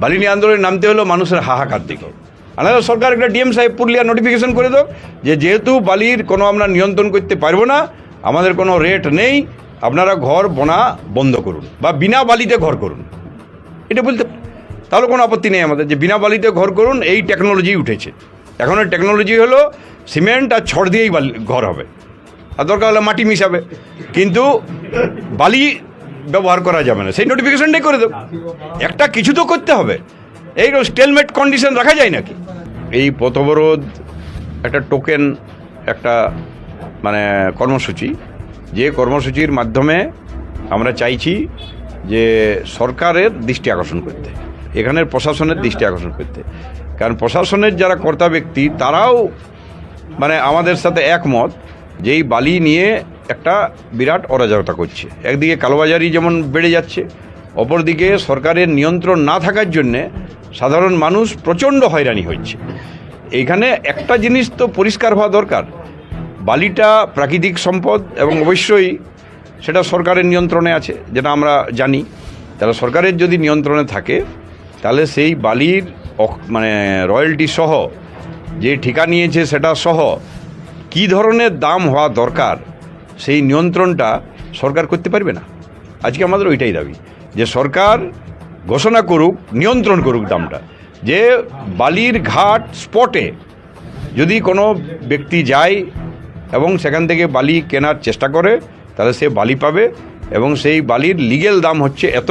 বালি নিয়ে আন্দোলনে নামতে হলো মানুষের হাহাকার দিকে। আলাদা সরকার একটা ডিএম সাহেব পুরুলিয়া নোটিফিকেশন করে দাও যে যেহেতু বালির কোনো আমরা নিয়ন্ত্রণ করতে পারব না, আমাদের কোনো রেট নেই, আপনারা ঘর, বোনা বন্ধ করুন বা বিনা বালিতে ঘর করুন। এটা বলতে তাহলে কোনো আপত্তি নেই আমাদের যে বিনা বালিতে ঘর করুন, এই টেকনোলজি উঠেছে। এখন ওই টেকনোলজি হলো সিমেন্ট আর ছড় দিয়েই বালি ঘর হবে। আর দরকার হলে মাটি মিশাবে। কিন্তু বালি ব্যবহার করা যাবে না। সেই নোটিফিকেশনটাই করে দেবো। একটা কিছু তো করতে হবে। এই স্টেলমেট কন্ডিশন রাখা যায় নাকি? এই পথবরোধ একটা টোকেন একটা মানে কর্মসূচি। যে কর্মসূচির মাধ্যমে আমরা চাইছি যে সরকারের দৃষ্টি আকর্ষণ করতে, এখানের প্রশাসনের দৃষ্টি আকর্ষণ করতে। কারণ প্রশাসনের যারা কর্তা ব্যক্তি, তারাও মানে আমাদের সাথে একমত যেই বালি নিয়ে একটা বিরাট অরাজকতা করছে। একদিকে কালোবাজারি যেমন বেড়ে যাচ্ছে, অপরদিকে সরকারের নিয়ন্ত্রণ না থাকার জন্যে সাধারণ মানুষ প্রচণ্ড হয়রানি হচ্ছে। এইখানে একটা জিনিস তো পরিষ্কার হওয়া দরকার। বালিটা প্রাকৃতিক সম্পদ এবং অবশ্যই সেটা সরকারের নিয়ন্ত্রণে আছে, যেটা আমরা জানি। তাহলে সরকারের যদি নিয়ন্ত্রণে থাকে, তাহলে সেই বালির মানে রয়্যালটি সহ, যে ঠিকা নিয়েছে সেটা সহ, কী ধরনের দাম হওয়া দরকার সেই নিয়ন্ত্রণটা সরকার করতে পারবে না। আজকে আমাদের ওইটাই দাবি, যে সরকার ঘোষণা করুক, নিয়ন্ত্রণ করুক দামটা। যে বালির ঘাট স্পটে যদি কোনো ব্যক্তি যায় এবং সেখান থেকে বালি কেনার চেষ্টা করে, তাহলে সে বালি পাবে এবং সেই বালির লিগেল দাম হচ্ছে এত,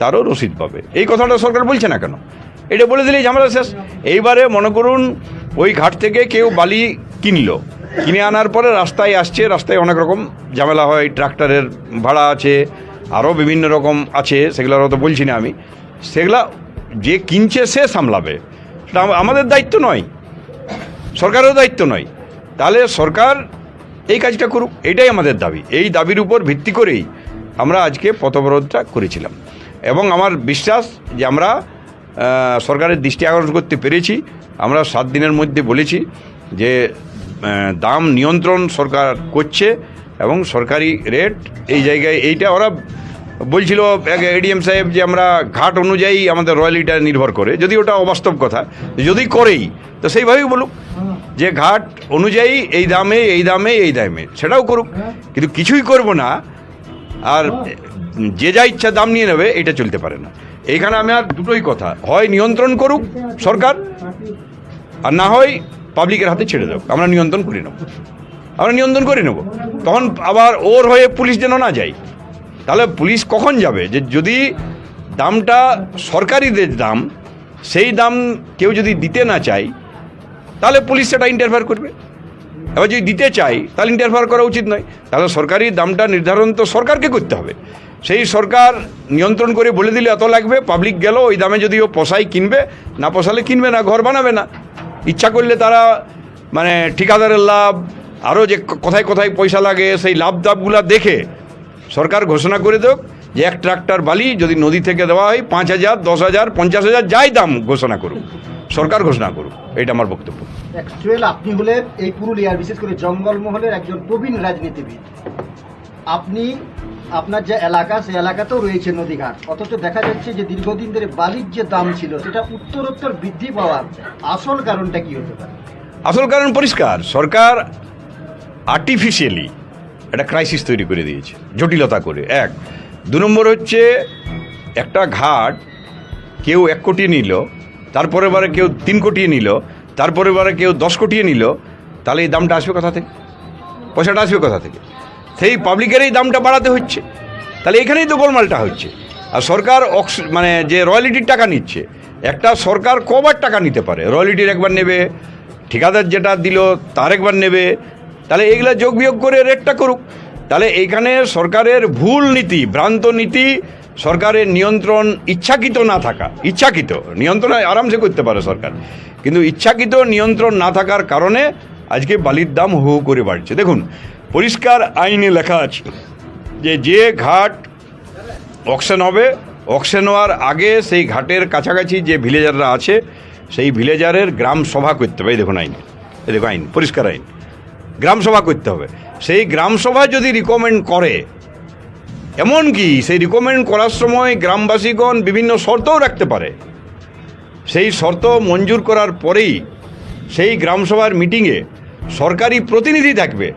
তারও রসিদ পাবে। এই কথাটা সরকার বলছে না কেন? এটা বলে দিলেই ঝামেলা শেষ। এইবারে মনে করুন, ওই ঘাট থেকে কেউ বালি কিনলো। কিনে আনার পরে রাস্তায় আসছে, রাস্তায় অনেক রকম ঝামেলা হয়, ট্রাক্টরের ভাড়া আছে, আরও বিভিন্ন রকম আছে, সেগুলোর তো বলছি না আমি। সেগুলা যে কিনছে সে সামলাবে। সেটা আমাদের দায়িত্ব নয়, সরকারেরও দায়িত্ব নয়। তাহলে সরকার এই কাজটা করুক, এটাই আমাদের দাবি। এই দাবির উপর ভিত্তি করেই আমরা আজকে পথবরোধটা করেছিলাম। এবং আমার বিশ্বাস যে আমরা সরকারের দৃষ্টি আকর্ষণ করতে পেরেছি। আমরা সাত দিনের মধ্যে বলেছি যে দাম নিয়ন্ত্রণ সরকার করছে এবং সরকারি রেট এই জায়গায় এইটা ওরা বলছিল এক এডিএম সাহেব যে আমরা ঘাট অনুযায়ী আমাদের রয়্যালিটা নির্ভর করে, যদি ওটা অবাস্তব কথা। যদি করেই, তো সেইভাবেই বলুক যে ঘাট অনুযায়ী এই দামে এই দামে এই দামে, সেটাও করুক। কিন্তু কিছুই করব না, আর যে যা ইচ্ছা দাম নিয়ে নেবে, এটা চলতে পারে না। এইখানে আমি আর দুটোই কথা, হয় নিয়ন্ত্রণ করুক সরকার, আর না হয় পাবলিকের হাতে ছেড়ে দেব। আমরা নিয়ন্ত্রণ করে নেব। আমরা নিয়ন্ত্রণ করে নেব। তখন আবার ওর হয়ে পুলিশ যেন না যায়। তাহলে পুলিশ কখন যাবে? যে যদি দামটা সরকারিদের দাম, সেই দাম কেউ যদি দিতে না চায়, তাহলে পুলিশ সেটা ইন্টারফেয়ার করবে। এবার যদি দিতে চাই তাহলে ইন্টারফেয়ার করা উচিত নয়। তাহলে সরকারি দামটা নির্ধারণ তো সরকারকে করতে হবে। সেই সরকার নিয়ন্ত্রণ করে বলে দিলে এত লাগবে পাবলিক গেল, ওই দামে যদি ও পোষাই কিনবে, না পোষালে কিনবে না, ঘর বানাবে না। ইচ্ছা করলে তারা মানে ঠিকাদারের লাভ, আরও যে কোথায় কোথায় পয়সা লাগে, সেই লাভ দাবগুলা দেখে সরকার ঘোষণা করে দেক যে এক ট্রাক্টর বালি যদি নদী থেকে দেওয়া হয় পাঁচ হাজার, দশ হাজার, পঞ্চাশ হাজার, যাই দাম ঘোষণা করুক। সরকার ঘোষণা করুক। এটা আমার বক্তব্য। অ্যাকচুয়াল আপনি হলেন এই পুরুলিয়ার, বিশেষ করে জঙ্গলমহলের একজন প্রবীণ রাজনীতিবিদ। আপনি আপনার যে এলাকা, সেই এলাকাতেও রয়েছে নদীঘাট। অথচ দেখা যাচ্ছে যে দীর্ঘদিন ধরে বালির যে দাম ছিল, সেটা উত্তরোত্তর বৃদ্ধি পাওয়ার আসল কারণটা কি হতে পারে? আসল কারণ পরিষ্কার। সরকার আর্টিফিশিয়ালি একটা ক্রাইসিস তৈরি করে দিয়েছে, জটিলতা করে। এক, দু নম্বর হচ্ছে একটা ঘাট কেউ এক কোটি নিল তারপরে বারে কেউ তিন কোটি নিল তারপরে বারে কেউ দশ কোটি নিল, তাহলে এই দামটা আসবে কোথা থেকে? পয়সাটা আসবে কোথা থেকে? সেই পাবলিকেরই দামটা বাড়াতে হচ্ছে। তাহলে এখানেই তো গোলমালটা হচ্ছে। আর সরকার অক্স মানে যে রয়্যালিটির টাকা নিচ্ছে, একটা সরকার কবার টাকা নিতে পারে। রয়্যালিটির একবার নেবে, ঠিকাদার যেটা দিল তার একবার নেবে। তাহলে এগুলা যোগ বিয়োগ করে রেটটা করুক। তাহলে এইখানে সরকারের ভুল নীতি, ভ্রান্ত নীতি, সরকারের নিয়ন্ত্রণ ইচ্ছাকৃত না থাকা, ইচ্ছাকৃত, নিয়ন্ত্রণ আরামসে করতে পারে সরকার। কিন্তু ইচ্ছাকৃত নিয়ন্ত্রণ না থাকার কারণে আজকে বালির দাম হু করে বাড়ছে। দেখুন পরিষ্কার আইনে লেখা আছে যে যে ঘাট অকশন হবে, অকশন হওয়ার আগে সেই ঘাটের কাছাকাছি যে ভিলেজাররা আছে, সেই ভিলেজারের গ্রাম সভা করতে হবে। এই দেখুন আইন। এই দেখুন আইন, পরিষ্কার আইন। গ্রাম সভা করতে হবে। সেই গ্রাম সভা যদি রিকমেন্ড করে, এমনকি সেই রিকমেন্ড করার সময় গ্রামবাসীগণ বিভিন্ন শর্তও রাখতে পারে। সেই শর্ত মঞ্জুর করার পরেই সেই গ্রামসভার মিটিংয়ে সরকারি প্রতিনিধি থাকবে।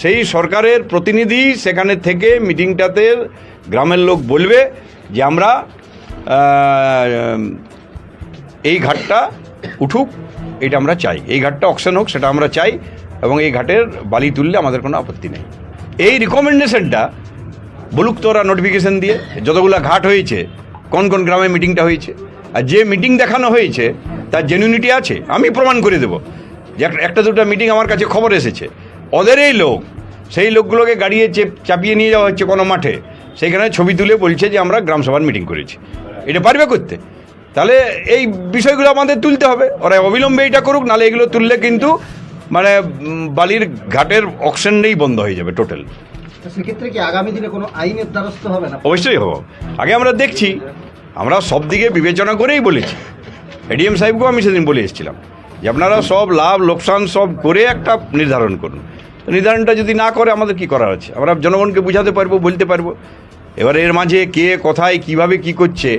সেই সরকারের প্রতিনিধি সেখানে থেকে মিটিংটাতে গ্রামের লোক বলবে যে আমরা এই ঘাটটা উঠুক, এটা আমরা চাই। এই ঘাটটা অকশন হোক, সেটা আমরা চাই এবং এই ঘাটের বালি তুললে আমাদের কোনো আপত্তি নেই। এই রিকমেন্ডেশনটা বলুক তোরা নোটিফিকেশন দিয়ে যতগুলো ঘাট হয়েছে, কোন কোন গ্রামে মিটিংটা হয়েছে, আর যে মিটিং দেখানো হয়েছে, তার জেনুইনিটি আছে, আমি প্রমাণ করে দেবো। যে একটা দুটো মিটিং আমার কাছে খবর এসেছে। ওদেরই লোক। সেই লোকগুলোকে গাড়িয়ে চেপ চাপিয়ে নিয়ে যাওয়া হচ্ছে কোনো মাঠে। সেইখানে ছবি তুলে বলছে যে আমরা গ্রামসভার মিটিং করেছি। এটা পারবে করতে? তাহলে এই বিষয়গুলো আমাদের তুলতে হবে। ওরা অবিলম্বে এটা করুক নাহলে এগুলো তুললে কিন্তু মানে বালির ঘাটের অকশনটাই বন্ধ হয়ে যাবে টোটাল তো সেক্ষেত্রে কি আগামী দিনে কোনো আইনের দ্বারস্থ হবে না? অবশ্যই হব। আগে আমরা দেখছি। আমরা সব দিকে বিবেচনা করেই বলেছি। এডিএম সাহেবকেও আমি সেদিন বলে এসেছিলাম। যে আপনারা সব লাভ লোকসান সব করে একটা নির্ধারণ করুন। নির্ধারণটা যদি না করে আমাদের কি করার আছে? আমরা জনগণকে বুঝাতে পারব বলতে পারব। এবার এর মাঝে কে কোথায় কীভাবে কি করছে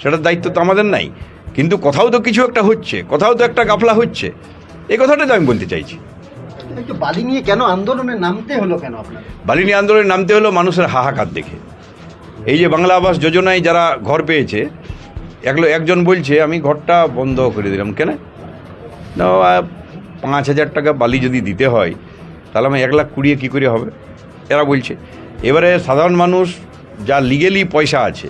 সেটার দায়িত্ব তো আমাদের নাই। কিন্তু কোথাও তো কিছু একটা হচ্ছে কোথাও তো একটা গাফলা হচ্ছে। এই কথাটা তো আমি বলতে চাইছি। বালি নিয়ে কেন আন্দোলনে নামতে হলো কেন আপনার? বালিনী আন্দোলনে নামতে হলো মানুষের হাহাকার দেখে। এই যে বাংলা আবাস যোজনায় যারা ঘর পেয়েছে একলো একজন বলছে আমি ঘরটা বন্ধ করে দিলাম। কেন? পাঁচ হাজার টাকা বালি যদি দিতে হয়, তাহলে আমি এক লাখ কুড়িয়ে কী করে হবে? এরা বলছে। এবারে সাধারণ মানুষ যা লিগেলি পয়সা আছে,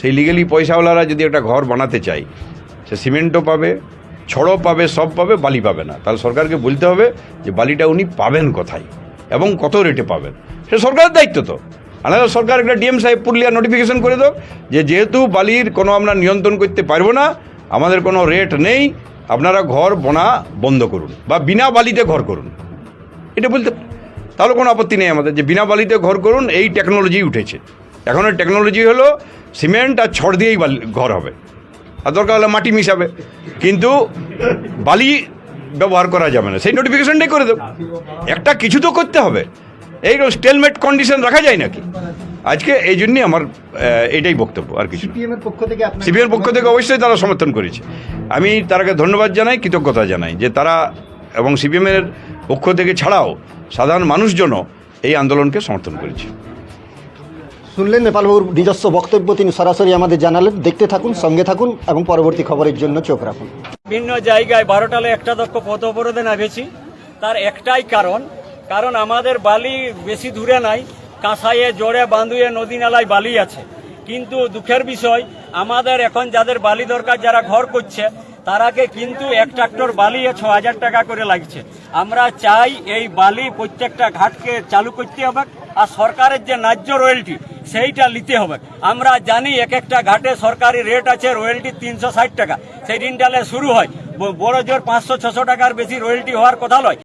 সেই লিগেলি পয়সাওয়ালারা যদি একটা ঘর বানাতে চায়, সে সিমেন্টও পাবে, ছড়ও পাবে, সব পাবে, বালি পাবে না। তাহলে সরকারকে বলতে হবে যে বালিটা উনি পাবেন কোথায় এবং কত রেটে পাবেন। সে সরকারের দায়িত্ব তো। আলাদা সরকার একটা ডিএম সাহেব পুরুলিয়া নোটিফিকেশন করে দাও যে যেহেতু বালির কোনো আমরা নিয়ন্ত্রণ করতে পারব না, আমাদের কোনো রেট নেই আপনারা ঘর, বোনা বন্ধ করুন বা বিনা বালিতে ঘর করুন। এটা বলতে তাহলে কোনো আপত্তি নেই আমাদের, যে বিনা বালিতে ঘর করুন, এই টেকনোলজি উঠেছে। এখন টেকনোলজি হলো সিমেন্ট আর ছড় দিয়েই ঘর হবে। আর দরকার হলে মাটি মিশাবে। কিন্তু বালি ব্যবহার করা যাবে না। সেই নোটিফিকেশনটাই করে দেবো। একটা কিছু তো করতে হবে। এই স্টেলমেট কন্ডিশন রাখা যায় নাকি? আজকে এই জন্যই আমার এটাই বক্তব্য আর কিছু সিপিএম এর পক্ষ থেকে পক্ষ থেকে অবশ্যই তারা সমর্থন করেছে। আমি তারাকে ধন্যবাদ জানাই কৃতজ্ঞতা জানাই যে তারা এবং সিপিএমের পক্ষ থেকে ছাড়াও সাধারণ মানুষজনও এই আন্দোলনকে সমর্থন করেছে। শুনলেন নেপালবাবুর নিজস্ব বক্তব্য তিনি সরাসরি আমাদের জানালেন। দেখতে থাকুন সঙ্গে থাকুন এবং পরবর্তী খবরের জন্য চোখ রাখুন। বিভিন্ন জায়গায় বারোটালে একটা দক্ষ পথ অবরোধে নামেছি। তার একটাই কারণ কারণ আমাদের বালি বেশি দূরে নাই। কাঁসাইয়ে, জোরে বাঁধুয়ে নদী নালায় বালি আছে। কিন্তু দুঃখের বিষয়, আমাদের এখন যাদের বালি দরকার, যারা ঘর করছে, তারাকে কিন্তু এক ট্রাক্টর বালি ছ হাজার টাকা করে লাগছে। আমরা চাই এই বালি প্রত্যেকটা ঘাটকে চালু করতে হবে আর সরকারের যে ন্যায্য রয়্যালটি সেইটা নিতে হবে। আমরা জানি এক একটা ঘাটে সরকারি রেট আছে রয়্যালটি তিনশো ষাট টাকা। সেই দিনটালে শুরু হয়। বড় জোর পাঁচশো, ছশো টাকার বেশি রয়্যালটি হওয়ার কথা নয়।